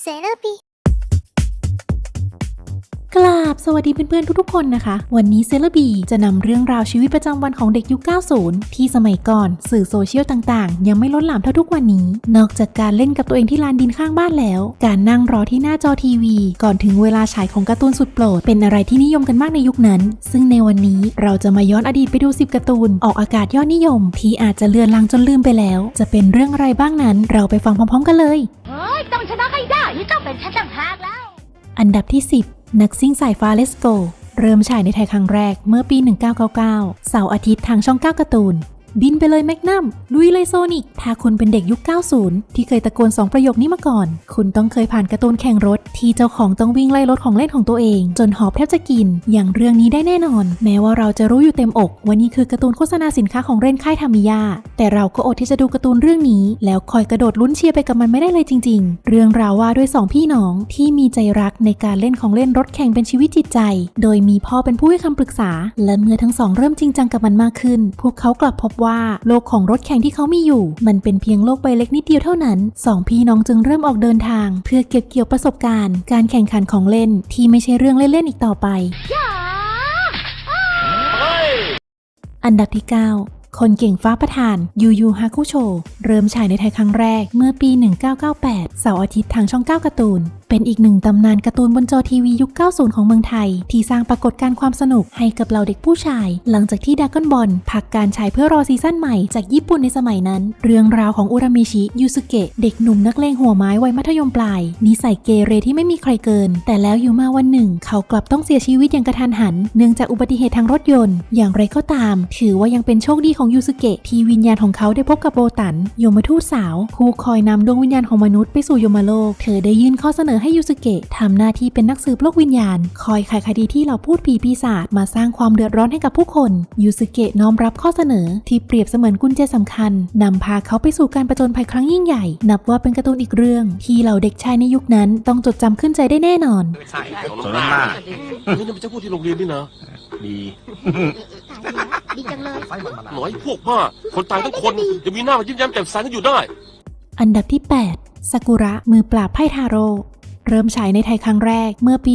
เซเลบี กราบสวัสดีเพื่อนๆทุกๆคนนะคะ วันนี้เซเลบีจะนำเรื่องราวชีวิตประจำวันของเด็กยุค 90 ที่สมัยก่อนสื่อโซเชียลต่างๆ ยังไม่ล้นหลามเท่าทุกวันนี้ นอกจากการเล่นกับตัวเองที่ลานดินข้างบ้านแล้ว การนั่งรอที่หน้าจอทีวี ก่อนถึงเวลาฉายของการ์ตูนสุดโปรด เป็นอะไรที่นิยมกันมากในยุคนั้น ซึ่งในวันนี้เราจะมาย้อนอดีตไปดู 10การ์ตูน ออกอากาศยอดนิยม ที่อาจจะเลือนลางจนลืมไปแล้ว จะเป็นเรื่องอะไรบ้างนั้น เราไปฟังพร้อม ๆ กันเลยเฮ้ยต้องชนะให้ได้นี่ต้องเป็นฉันต่างหากแล้ว อันดับที่ 10 นักซิ่งสายฟ้าเลสโก เริ่มฉายในไทยครั้งแรกเมื่อปี 1999 เสาร์อาทิตย์ทางช่อง 9 การ์ตูน บินไปเลยแมกนัมลุยเลยโซนิก ถ้าคุณเป็นเด็กยุค 90 ที่เคยตะโกน 2 ประโยคนี้มาก่อน คุณต้องเคยผ่านการ์ตูนแข่งรถ ที่เจ้าของต้องวิ่งไล่รถของเล่นของตัวเอง จนหอบแทบจะกิน อย่างเรื่องนี้ได้แน่นอน แม้ว่าเราจะรู้อยู่เต็มอกว่านี่คือการ์ตูนโฆษณาสินค้าของเรนค่ายทามิยาแต่เราก็อดที่จะดูการ์ตูนเรื่องนี้ แล้วคอยกระโดดลุ้นเชียร์ไปกับมันไม่ได้เลยจริง ๆ เรื่องราวว่าด้วยสองพี่น้องที่มีใจรักในการเล่นของเล่นรถแข่งเป็นชีวิตจิตใจ โดยมีพ่อเป็นผู้ให้คำปรึกษา และเมื่อทั้งสองเริ่มจริงจังกับมันมากขึ้น พวกเขากลับพบว่าโลกของรถแข่งที่เขามีอยู่ มันเป็นเพียงโลกใบเล็กนิดเดียวเท่านั้นสองพี่น้องจึงเริ่มออกเดินทาง เพื่อเก็บเกี่ยวประสบการณ์ การแข่งขันของเล่นที่ไม่ใช่เรื่องเล่นๆอีกต่อไป อันดับที่ 9คนเก่งฟ้าประธานยูยูฮาคุโช เริ่มฉายในไทยครั้งแรกเมื่อปี 1998 เสาร์อาทิตย์ทางช่อง 9 การ์ตูน เป็นอีกหนึ่งตำนานการ์ตูนบนจอทีวียุค 90 ของเมืองไทย ที่สร้างปรากฏการณ์ความสนุกให้กับเหล่าเด็กผู้ชาย หลังจากที่ดากอนบอลพักการฉายเพื่อรอซีซั่นใหม่จากญี่ปุ่นในสมัยนั้น เรื่องราวของอุรามิชิยูสุเกะเด็กหนุ่มนักเลงหัวไม้วัยมัธยมปลาย นิสัยเกเรที่ไม่มีใครเกิน แต่แล้วอยู่มาวันหนึ่ง เขากลับต้องเสียชีวิตอย่างกระทันหัน เนื่องจากอุบัติเหตุทางรถยนต์ อย่างไรก็ตาม ถือว่ายังเป็นโชคดีของยูสุเกะที่วิญญาณของเขาได้พบกับโบตันยมทูตสาวผู้คอยนำดวงวิญญาณของมนุษย์ไปสู่ยมโลก เธอได้ยื่นข้อเสนอให้ยูสุเกะทำหน้าที่เป็นนักสืบโลกวิญญาณ คอยไขคดีที่เหล่าพูดผีปีศาจมาสร้างความเดือดร้อนให้กับผู้คนยูสุเกะน้อมรับข้อเสนอ ที่เปรียบเสมือนกุญแจสำคัญนำพาเขาไปสู่การประจนภัยครั้งยิ่งใหญ่ นับว่าเป็นการ์ตูนอีกเรื่อง ที่เหล่าเด็กชายในยุคนั้นต้องจดจำขึ้นใจได้แน่นอนใช่สมน้ำหน้านี่นี่เป็นเจ้าพูดที่โรงเรียนนี่นะดีดีจังเลยหน่อยพวกบ้าคนตายทั้งคนจะมีหน้ามายิ้มแย้มแจ่มใสกันอยู่ได้ อันดับที่ 8ซากุระมือปราบไพ่ทาโร่ เริ่มฉายในไทยครั้งแรกเมื่อปี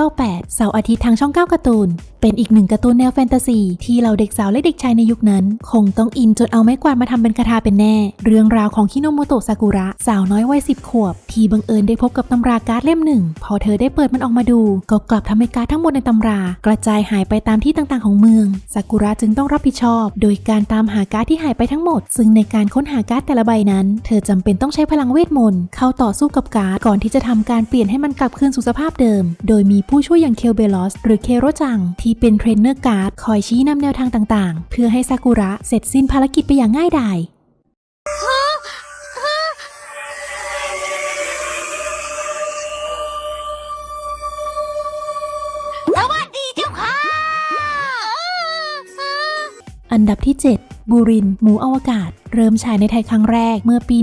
1998 เสาร์อาทิตย์ทางช่อง 9 การ์ตูนเป็นอีกหนึ่งการ์ตูนแนวแฟนตาซีที่เราเด็กสาวและเด็กชายในยุคนั้น คงต้องอินจนเอาไม้กวาดมาทำเป็นคาถาเป็นแน่ เรื่องราวของคิโนโมโตะซากุระ สาวน้อยวัย10ขวบ ที่บังเอิญได้พบกับตำราการ์ดเล่มหนึ่ง พอเธอได้เปิดมันออกมาดู ก็กลับทำให้การ์ดทั้งหมดในตำรา กระจายหายไปตามที่ต่างๆของเมืองซากุระจึงต้องรับผิดชอบ โดยการตามหาการ์ดที่หายไปทั้งหมด ซึ่งในการค้นหาการ์ดแต่ละใบนั้น เธอจำเป็นต้องใช้พลังเวทมนต์เข้าต่อสู้กับการ์ดก่อนที่จะทำการเปลี่ยนให้มันกลับคืนสู่สภาพเดิม โดยมีผู้ช่วยอย่างเคลเบลอสหรือเคโรจังทีเป็นเทรนเนอร์การ์ดคอยชี้นำแนวทางต่างๆ เพื่อให้ซากุระเสร็จสิ้นภารกิจไปอย่างง่ายดายสวัสดีเจ้าค่ะอันดับที่ 7 บูริน หมูอวกาศ เริ่มฉายในไทยครั้งแรกเมื่อปี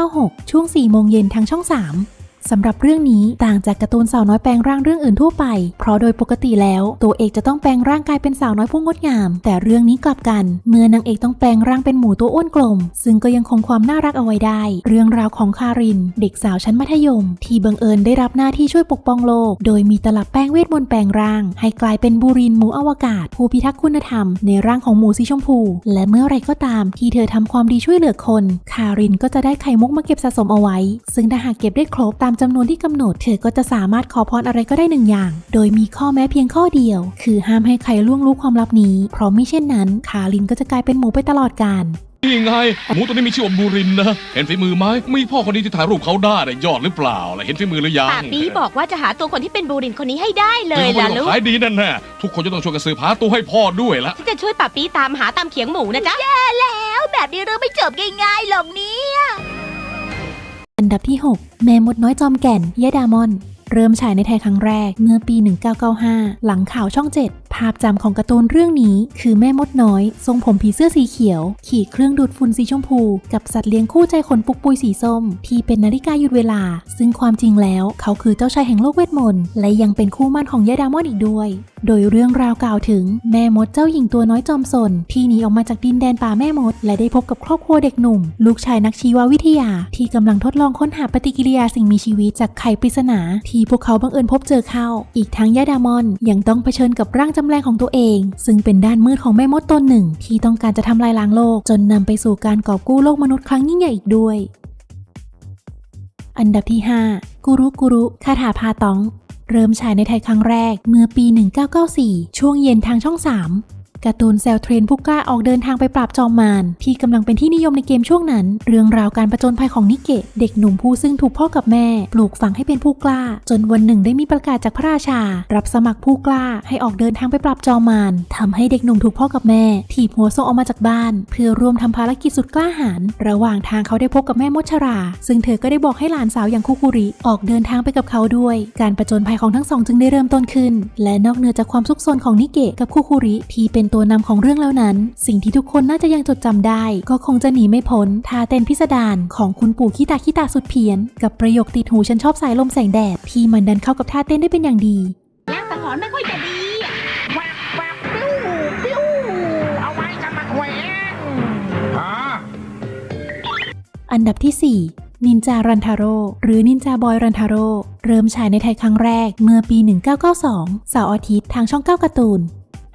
1996 ช่วง 4 โมงเย็นทางช่อง 3 สำหรับเรื่องนี้ต่างจากการ์ตูนสาวน้อยแปลงร่างเรื่องอื่นทั่วไป เพราะโดยปกติแล้ว ตัวเอกจะต้องแปลงร่างกายเป็นสาวน้อยผู้งดงาม แต่เรื่องนี้กลับกัน เมื่อนางเอกต้องแปลงร่างเป็นหมูตัวอ้วนกลม ซึ่งก็ยังคงความน่ารักเอาไว้ได้ เรื่องราวของคาริน เด็กสาวชั้นมัธยม ที่บังเอิญได้รับหน้าที่ช่วยปกป้องโลก โดยมีตลับแป้งเวทมนต์แปลงร่าง ให้กลายเป็นบูรินหมูอวกาศ ผู้พิทักษ์คุณธรรม ในร่างของหมูสีชมพู และเมื่อไรก็ตามที่เธอทำความดีช่วยเหลือคน คารินก็จะได้ไข่มุกมาเก็บสะสมเอาไว้ ซึ่งถ้าหากเก็บได้ครบตามจำนวนที่กำหนด เธอก็จะสามารถขอพรอะไรก็ได้หนึ่งอย่าง โดยมีข้อแม้เพียงข้อเดียว คือห้ามให้ใครล่วงรู้ความลับนี้ เพราะไม่เช่นนั้น คารินก็จะกลายเป็นหมูไปตลอดกาลนี่ไงหมูตัวนี้มีชื่อว่าบูรินนะ เห็นฝีมือไหมมีพ่อคนนี้ที่ถ่ายรูปเขาได้น่ะยอดหรือเปล่าล่ะเห็นฝีมือหรือยังป่าปีบอกว่าจะหาตัวคนที่เป็นบูรินคนนี้ให้ได้เลยล่ะลูกขายดีนั่นแน่ทุกคนจะต้องช่วยกันสืบหาตัวให้พ่อด้วยละฉันจะช่วยป่าปีตามหาตามเขียงหมูนะจ๊ะแล้ว แบบนี้เรื่องไม่จบง่ายๆหรอกนี้ อันดับที่ 6 แม่มดน้อยจอมแก่นยะดามอน เริ่มฉายในไทยครั้งแรกเมื่อปี 1995 หลังข่าวช่อง 7 ภาพจำของการ์ตูนเรื่องนี้ คือแม่มดน้อย ทรงผมผีเสื้อสีเขียว ขี่เครื่องดูดฝุ่นสีชมพู กับสัตว์เลี้ยงคู่ใจขนปุกปุยสีส้ม ที่เป็นนาฬิกาหยุดเวลา ซึ่งความจริงแล้วเขาคือเจ้าชายแห่งโลกเวทมนต์และยังเป็นคู่มั่นของยายดามอนอีกด้วย โดยเรื่องราวกล่าวถึงแม่มดเจ้าหญิงตัวน้อยจอมสน ที่หนีออกมาจากดินแดนป่าแม่มด และได้พบกับครอบครัวเด็กหนุ่ม ลูกชายนักชีววิทยา ที่กำลังทดลองค้นหาปฏิกิริยาสิ่งมีชีวิตจากไข่ปริศนาที่พวกเขาบังเอิญพบเจอเข้า อีกทั้งยาดามอนยังต้องเผชิญกับร่างจำแรงของตัวเอง ซึ่งเป็นด้านมืดของแม่มดตนหนึ่ง ที่ต้องการจะทำลายล้างโลก จนนำไปสู่การกอบกู้โลกมนุษย์ครั้งยิ่งใหญ่อีกด้วย อันดับที่ 5 กุรุกุรุคาถาพาตอง เริ่มฉายในไทยครั้งแรกเมื่อปี 1994 ช่วงเย็นทางช่อง 3 การ์ตูนแซลเทรนผู้กล้าออกเดินทางไปปราบจอมมารที่กำลังเป็นที่นิยมในเกมช่วงนั้น เรื่องราวการประจนภัยของนิเกะเด็กหนุ่มผู้ซึ่งถูกพ่อกับแม่ ปลูกฝังให้เป็นผู้กล้า จนวันหนึ่งได้มีประกาศจากพระราชา รับสมัครผู้กล้าให้ออกเดินทางไปปราบจอมมารทำให้เด็กหนุ่มถูกพ่อกับแม่ ถีบหัวส่งออกมาจากบ้าน เพื่อร่วมทำภารกิจสุดกล้าหาญระหว่างทางเขาได้พบกับแม่มดชรา ซึ่งเธอก็ได้บอกให้หลานสาวอย่างคุคุริออกเดินทางไปกับเขาด้วย การประจนภัยของทั้งสองจึงได้เริ่มต้นขึ้น และนอกเหนือจากความซุกซนของนิเกะกับคุคุริที่เป็นตัวนำของเรื่องแล้วนั้น สิ่งที่ทุกคนน่าจะยังจดจำได้ ก็คงจะหนีไม่พ้นท่าเต้นพิสดารของคุณปู่คิตาคิตาสุดเพี้ยน กับประโยคติดหูฉันชอบสายลมแสงแดดที่มันดันเข้ากับท่าเต้นได้เป็นอย่างดีล้างสังหรณ์ไม่ค่อยจะดีอะแวบแวบปิ้วปิ้วเอาไว้จะมาแขวนฮะอันดับที่ 4นินจารันทาโร่หรือนินจาบอยรันทาโร่เริ่มฉายในไทยครั้งแรกเมื่อปี 1992 เสาร์อาทิตย์ทางช่อง 9 การ์ตูน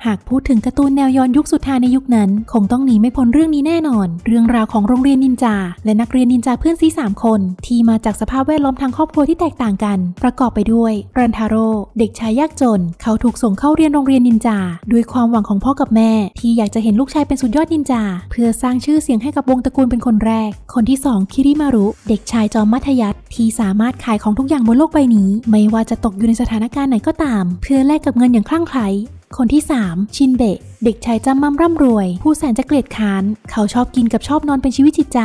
หากพูดถึงการ์ตูนแนวย้อนยุคสุดท้ายในยุคนั้น คงต้องหนีไม่พ้นเรื่องนี้แน่นอน เรื่องราวของโรงเรียนนินจา และนักเรียนนินจาเพื่อนซีสามคน ที่มาจากสภาพแวดล้อมทางครอบครัวที่แตกต่างกัน ประกอบไปด้วยรันทาโร่เด็กชายยากจน เขาถูกส่งเข้าเรียนโรงเรียนนินจา ด้วยความหวังของพ่อกับแม่ ที่อยากจะเห็นลูกชายเป็นสุดยอดนินจา เพื่อสร้างชื่อเสียงให้กับวงตระกูลเป็นคนแรก คนที่สองคิริมารุ เด็กชายจอมมัธยัสถ์ที่สามารถขายของทุกอย่างบนโลกใบนี้ ไม่ว่าจะตกอยู่ในสถานการณ์ไหนก็ตาม เพื่อแลกกับเงินอย่างคลั่งไคล้ คนที่ 3 ชินเบะ เด็กชายจำมั่มร่ำรวย ผู้แสนจะเกลียดค้าน เขาชอบกินกับชอบนอนเป็นชีวิตจิตใจ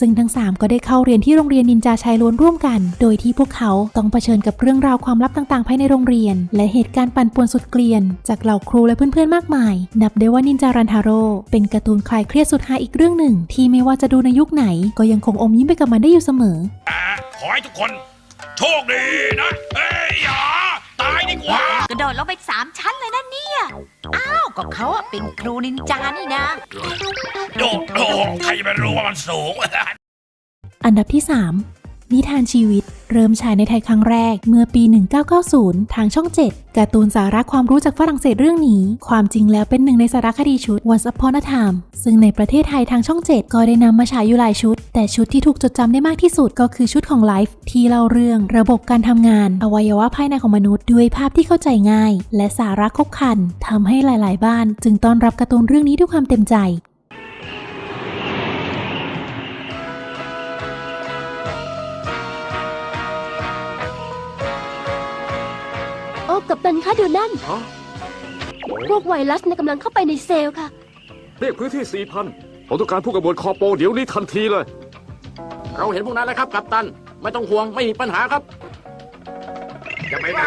ซึ่งทั้ง 3 ก็ได้เข้าเรียนที่โรงเรียนนินจาชายล้วนร่วมกัน โดยที่พวกเขาต้องเผชิญกับเรื่องราวความลับต่างๆ ภายในโรงเรียน และเหตุการณ์ปั่นป่วนสุดเกลียน จากเหล่าครูและเพื่อนๆมากมาย นับได้ว่านินจารันทาโร่เป็นการ์ตูนคลายเครียดสุดฮาอีกเรื่องหนึ่ง ที่ไม่ว่าจะดูในยุคไหน ก็ยังคงอมยิ้มไปกับมันได้อยู่เสมอขอให้ทุกคน โชคดีนะเอ้ยยา ตายดีกว่า กระโดดลงไปสามชั้นเลยนะเนี่ย อ้าว ก็เขาอะเป็นครูนินจานี่นะ โดดโดดใครจะไปรู้ว่ามันสูง อันดับที่ 3 นิทานชีวิต เริ่มฉายในไทยครั้งแรกเมื่อปี 1990 ทางช่อง 7 การ์ตูนสาระความรู้จากฝรั่งเศสเรื่องนี้ ความจริงแล้วเป็นหนึ่งในสารคดีชุด Once Upon a Time ซึ่งในประเทศไทยทางช่อง 7 ก็ได้นำมาฉายอยู่หลายชุด แต่ชุดที่ถูกจดจำได้มากที่สุดก็คือชุดของ Life ที่เล่าเรื่องระบบการทำงาน อวัยวะภายในของมนุษย์ด้วยภาพที่เข้าใจง่าย และสาระครบครันทำให้หลาย ๆ บ้าน จึงต้อนรับการ์ตูนเรื่องนี้ด้วยความเต็มใจ กับตันคะเดี๋ยวนั่น ฮะพวกไวรัสเนี่ยกำลังเข้าไปในเซลล์ค่ะ เรียกพื้นที่สี่พันผมต้องการผู้กำบวนคอโปเดี๋ยวนี้ทันทีเลย เราเห็นพวกนั้นแล้วครับกัปตัน ไม่ต้องห่วงไม่มีปัญหาครับ จะไปไหน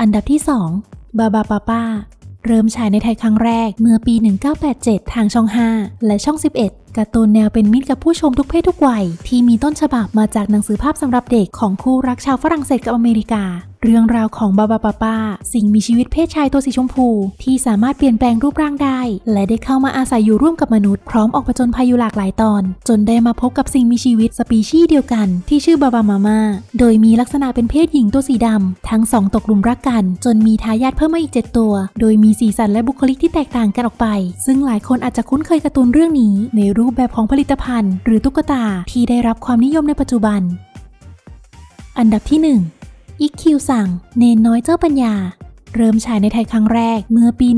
อันดับที่ 2 บาบาปาป้า เริ่มฉายในไทยครั้งแรกเมื่อปี 1987 ทางช่อง 5 และช่อง 11 การ์ตูนแนวเป็นมิตรกับผู้ชมทุกเพศทุกวัย ที่มีต้นฉบับมาจากหนังสือภาพสำหรับเด็กของคู่รักชาวฝรั่งเศสกับอเมริกา เรื่องราวของบาบาปาป้าสิ่งมีชีวิตเพศชายตัวสีชมพู ที่สามารถเปลี่ยนแปลงรูปร่างได้ และได้เข้ามาอาศัยอยู่ร่วมกับมนุษย์พร้อมออกผจญภัยอยู่หลากหลายตอน จนได้มาพบกับสิ่งมีชีวิตสปีชีส์เดียวกัน ที่ชื่อบาบามาม่าโดยมีลักษณะเป็นเพศหญิงตัวสีดำทั้งสองตกหลุมรักกัน จนมีทายาทเพิ่มมาอีก 7 ตัว โดยมีสีสันและบุคลิกที่แตกต่างกันออกไป ซึ่งหลายคนอาจจะคุ้นเคยการ์ตูนเรื่องนี้ ในรูปแบบของผลิตภัณฑ์ หรือตุ๊กตาที่ได้รับความนิยมในปัจจุบัน อันดับที่ 1 อิกคิวสั่ง เนนน้อยเจ้าปัญญา เริ่มฉายในไทยครั้งแรกเมื่อปี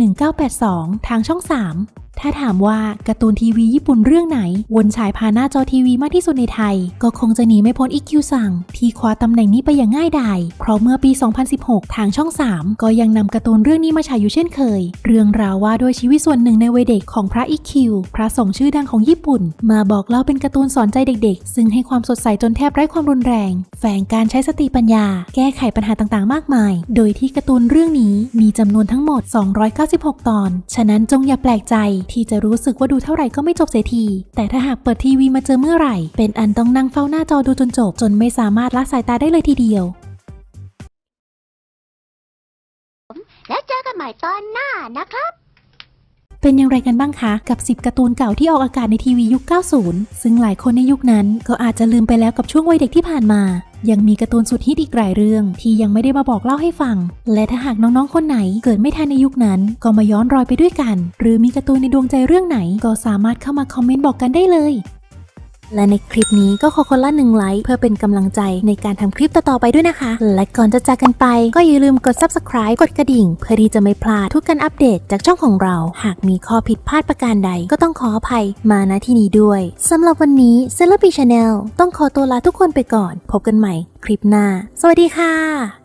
1982 ทางช่อง 3 ถ้าถามว่าการ์ตูนทีวีญี่ปุ่นเรื่องไหน วนฉายผ่านหน้าจอทีวีมากที่สุดในไทย ก็คงจะหนีไม่พ้นอีคิวสั่ง ที่คว้าตำแหน่งนี้ไปอย่างง่ายดาย เพราะเมื่อปี 2016 ทางช่อง 3 ก็ยังนำการ์ตูนเรื่องนี้มาฉายอยู่เช่นเคย เรื่องราวว่าด้วยชีวิตส่วนหนึ่งในวัยเด็กของพระอีคิวพระสงฆ์ชื่อดังของญี่ปุ่น มาบอกเล่าเป็นการ์ตูนสอนใจเด็ก ๆ ซึ่งให้ความสดใสจนแทบไร้ความรุนแรง แฝงการใช้สติปัญญา แก้ไขปัญหาต่างๆ มากมาย โดยที่การ์ตูนเรื่องนี้มีจำนวนทั้งหมด 296 ตอน ฉะนั้นจงอย่าแปลกใจที่จะรู้สึกว่าดูเท่าไหร่ก็ไม่จบเสียที แต่ถ้าหากเปิดทีวีมาเจอเมื่อไหร่ เป็นอันต้องนั่งเฝ้าหน้าจอดูจนจบ จนไม่สามารถละสายตาได้เลยทีเดียว แล้วเจอกันใหม่ตอนหน้านะครับ เป็นอย่างไรกันบ้างคะ กับ 10การ์ตูนเก่าที่ออกอากาศในทีวียุค 90 ซึ่งหลายคนในยุคนั้นก็อาจจะลืมไปแล้วกับช่วงวัยเด็กที่ผ่านมา ยังมีการ์ตูนสุดฮิตอีกหลายเรื่องที่ยังไม่ได้มาบอกเล่าให้ฟัง และถ้าหากน้องๆคนไหนเกิดไม่ทันในยุคนั้น ก็มาย้อนรอยไปด้วยกัน หรือมีการ์ตูนในดวงใจเรื่องไหน ก็สามารถเข้ามาคอมเมนต์บอกกันได้เลย และในคลิปนี้ก็ขอคนละหนึ่งไลค์เพื่อเป็นกำลังใจในการทำคลิปต่อๆไปด้วยนะคะ และก่อนจะจากกันไป ก็อย่าลืมกด subscribe กดกระดิ่ง เพื่อที่จะไม่พลาดทุกการอัปเดตจากช่องของเรา หากมีข้อผิดพลาดประการใด ก็ต้องขออภัยมาณที่นี้ด้วยสำหรับวันนี้ c e l e b r i Channel ต้องขอตัวลาทุกคนไปก่อน พบกันใหม่คลิปหน้า สวัสดีค่ะ